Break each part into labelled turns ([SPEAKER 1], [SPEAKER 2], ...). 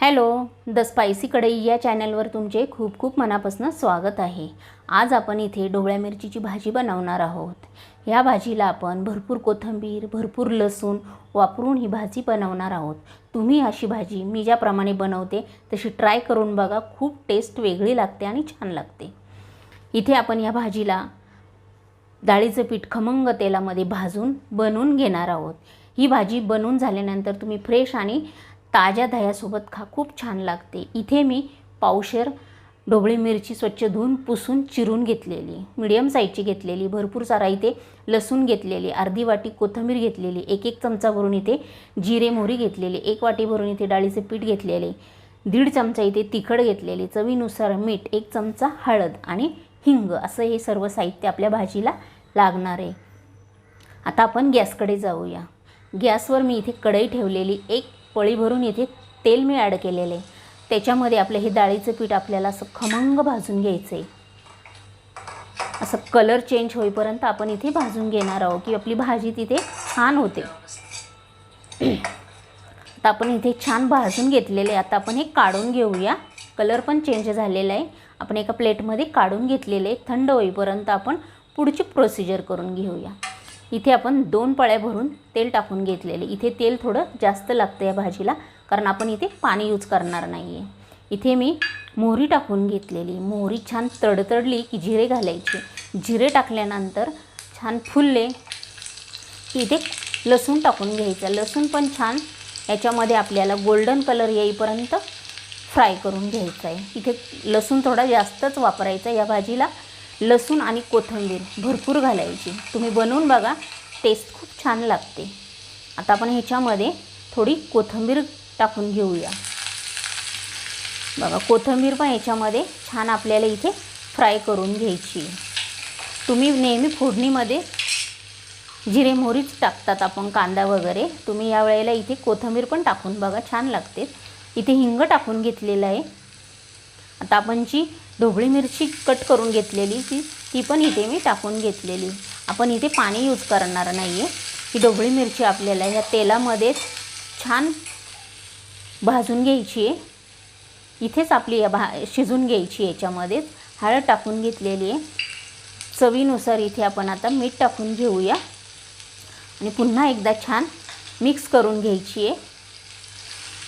[SPEAKER 1] Hello the spicy कढई या चॅनलवर तुमचे खूप खूप मनापासून स्वागत आहे. आज आपण इथे ढोबळ्या मिरचीची भाजी बनवणार आहोत. ह्या भाजीला आपण भरपूर कोथिंबीर भरपूर लसूण वापरून ही भाजी बनवणार आहोत. तुम्ही अशी भाजी मी ज्याप्रमाणे बनवते तशी ट्राय करून बघा खूप टेस्ट वेगळी लागते आणि छान लागते. इथे आपण या भाजीला डाळीचं पीठ खमंग तेलामध्ये भाजून बनवून घेणार आहोत. ही भाजी बनवून झाल्यानंतर तुम्ही फ्रेश आणि ताज्या दह्यासोबत खा खूप छान लागते. इथे मी पावशेर ढोबळी मिरची स्वच्छ धुवून पुसून चिरून घेतलेली. मिडियम साईजची घेतलेली. भरपूर सारा इथे लसूण घेतलेली. अर्धी वाटी कोथिंबीर घेतलेली. एक एक चमचा भरून इथे जिरे मोहरी घेतलेली. एक वाटी भरून इथे डाळीचे पीठ घेतलेले. दीड चमचा इथे तिखट घेतलेले. चवीनुसार मीठ एक चमचा हळद आणि हिंग असं हे सर्व साहित्य आपल्या भाजीला लागणार आहे. आता आपण गॅसकडे जाऊया. गॅसवर मी इथे कढई ठेवलेली. एक पळी भरून इथे तेल मी ॲड केलेले. आहे त्याच्यामध्ये आपलं हे डाळीचं पीठ आपल्याला असं खमंग भाजून घ्यायचं आहे असं कलर चेंज होईपर्यंत आपण इथे भाजून घेणार आहोत की आपली भाजी तिथे छान होते. आता आपण इथे छान भाजून घेतलेले. आहे आता आपण हे काढून घेऊया. कलर पण चेंज झालेला आहे. आपण एका प्लेटमध्ये काढून घेतलेले. आहे थंड होईपर्यंत आपण पुढची प्रोसिजर करून घेऊया. इथे आपण दोन पळ्या भरून तेल टाकून घेतलेले. इथे तेल थोडं जास्त लागतं या भाजीला कारण आपण इथे पाणी यूज करणार नाही आहे इथे मी मोहरी टाकून घेतलेली. मोहरी छान तडतडली की जिरे घालायचे. जिरे टाकल्यानंतर छान फुलले की इथे लसूण टाकून घ्यायचं. लसूण पण छान याच्यामध्ये आपल्याला गोल्डन कलर येईपर्यंत फ्राय करून घ्यायचं आहे इथे लसूण थोडा जास्तच वापरायचा या भाजीला. लसूण आणि कोथिंबीर भरपूर घालायची. तुम्ही बनवून बघा टेस्ट खूप छान लागते. आता आपण ह्याच्यामध्ये थोडी कोथिंबीर टाकून घेऊया. बघा कोथिंबीर पण ह्याच्यामध्ये छान आपल्याला इथे फ्राय करून घ्यायची. तुम्ही नेहमी फोडणीमध्ये जिरे मोहरीच टाकतात आपण कांदा वगैरे. तुम्ही यावेळेला इथे कोथिंबीर पण टाकून बघा छान लागते. इथे हिंग टाकून घेतलेलं आहे. आता आपण जी ढोबळी मिरची कट करून घेतलेली ती ती पण इथे मी टाकून घेतलेली. आपण इथे पाणी यूज करणार नाही आहे ही ढोबळी मिरची आपल्याला ह्या तेलामध्येच छान भाजून घ्यायची आहे. इथेच आपली या भा शिजून घ्यायची याच्यामध्येच. हळद टाकून घेतलेली आहे. चवीनुसार इथे आपण आता मीठ टाकून घेऊया. आणि पुन्हा एकदा छान मिक्स करून घ्यायची आहे.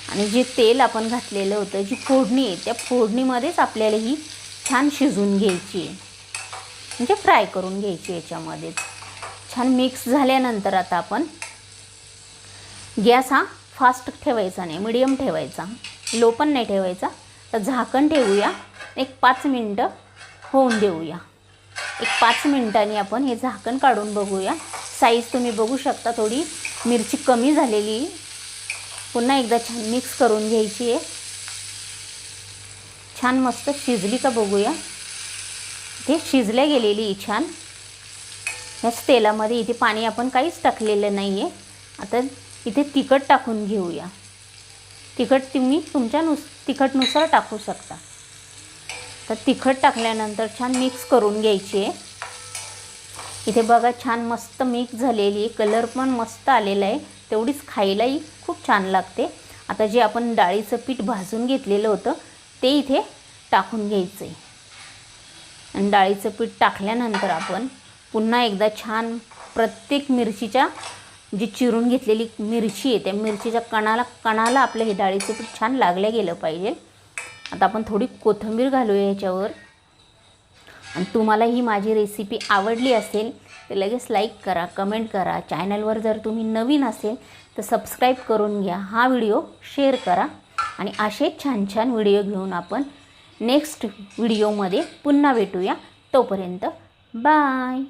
[SPEAKER 1] आणि जे तेल आपण घातलेलं होतं जी फोडणी आहे त्या फोडणीमध्येच आपल्याला ही छान शिजून घ्यायची. आहे म्हणजे फ्राय करून घ्यायची याच्यामध्येच छान मिक्स झाल्यानंतर आता आपण गॅस हा फास्ट ठेवायचा नाही मिडियम ठेवायचा. लो पण नाही ठेवायचा. तर झाकण ठेवूया. एक पाच मिनटं होऊन देऊया. एक पाच मिनटांनी आपण हे झाकण काढून बघूया. साईज तुम्ही बघू शकता थोडी. मिरची कमी झालेली. पुन्हा एकदा छान मिक्स करून घ्यायची आहे. छान मस्त शिजली का बघूया. इथे शिजल्या गेलेली छान. ह्याच तेलामध्ये इथे पाणी आपण काहीच टाकलेलं नाही आहे आता इथे तिखट टाकून घेऊया. तिखट तुम्ही तुमच्या नुस तिखटनुसार टाकू शकता. तर तिखट टाकल्यानंतर छान मिक्स करून घ्यायची आहे. इथे बघा छान मस्त मिक्स झालेली आहे. कलर पण मस्त आलेला आहे. तेवढीच खायलाही खूप छान लागते. आता जे आपण डाळीचं पीठ भाजून घेतलेलं होतं ते इथे टाकून घ्यायचं. आहे आणि डाळीचं पीठ टाकल्यानंतर आपण पुन्हा एकदा छान प्रत्येक मिरचीच्या जी चिरून घेतलेली मिरची आहे त्या मिरचीच्या कणाला कणाला आपलं हे डाळीचं पीठ छान लागलं गेलं पाहिजे. आता आपण थोडी कोथिंबीर घालूया ह्याच्यावर. आणि तुम्हाला ही माझी रेसिपी आवडली असेल तर लगेच लाईक करा कमेंट करा. चॅनलवर जर तुम्ही नवीन असेल तर सबस्क्राईब करून घ्या. हा व्हिडिओ शेअर करा. आणि असे छान छान व्हिडिओ घेऊन आपण नेक्स्ट व्हिडिओमध्ये पुन्हा भेटूया. तोपर्यंत बाय.